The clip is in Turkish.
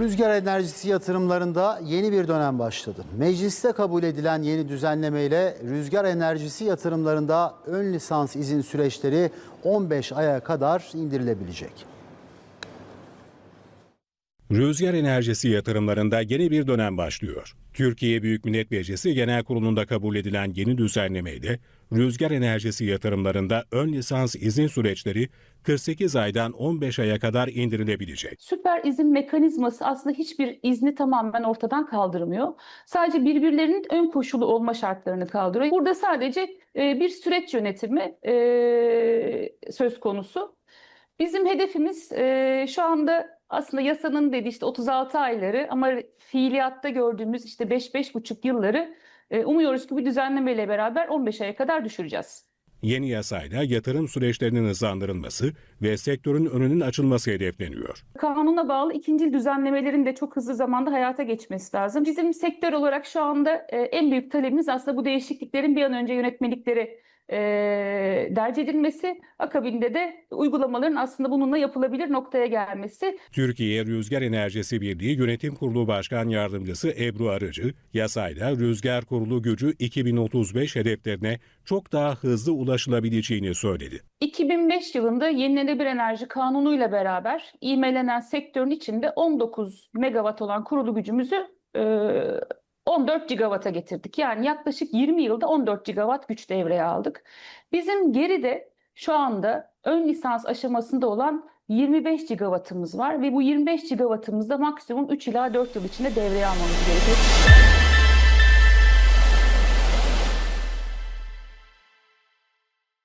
Rüzgar enerjisi yatırımlarında yeni bir dönem başladı. Mecliste kabul edilen yeni düzenlemeyle rüzgar enerjisi yatırımlarında ön lisans izin süreçleri 15 aya kadar indirilebilecek. Rüzgar enerjisi yatırımlarında yeni bir dönem başlıyor. Türkiye Büyük Millet Meclisi Genel Kurulu'nda kabul edilen yeni düzenlemeyle rüzgar enerjisi yatırımlarında ön lisans izin süreçleri 48 aydan 15 aya kadar indirilebilecek. Süper izin mekanizması aslında hiçbir izni tamamen ortadan kaldırmıyor. Sadece birbirlerinin ön koşulu olma şartlarını kaldırıyor. Burada sadece e, bir süreç yönetimi e, söz konusu. Bizim hedefimiz e, şu anda aslında yasanın dediği işte 36 ayları ama fiiliyatta gördüğümüz işte 5-5,5 yılları e, umuyoruz ki bu düzenlemeyle beraber 15 aya kadar düşüreceğiz. Yeni yasayla yatırım süreçlerinin hızlandırılması ve sektörün önünün açılması hedefleniyor. Kanuna bağlı ikinci düzenlemelerin de çok hızlı zamanda hayata geçmesi lazım. Bizim sektör olarak şu anda e, en büyük talebimiz aslında bu değişikliklerin bir an önce yönetmelikleri e, derc edilmesi, akabinde de uygulamaların aslında bununla yapılabilir noktaya gelmesi. Türkiye Rüzgar Enerjisi Birliği Yönetim Kurulu Başkan Yardımcısı Ebru Arıcı, yasayla rüzgar kurulu gücü 2035 hedeflerine çok daha hızlı ulaşılabileceğini söyledi. 2005 yılında yenilenebilir enerji kanunuyla beraber ivmelenen sektörün içinde 19 megawatt olan kurulu gücümüzü e, 14 gigawata getirdik. Yani yaklaşık 20 yılda 14 gigawatt güç devreye aldık. Bizim geride şu anda ön lisans aşamasında olan 25 gigawattımız var ve bu 25 gigawattımızda maksimum 3 ila 4 yıl içinde devreye almamız gerekiyor.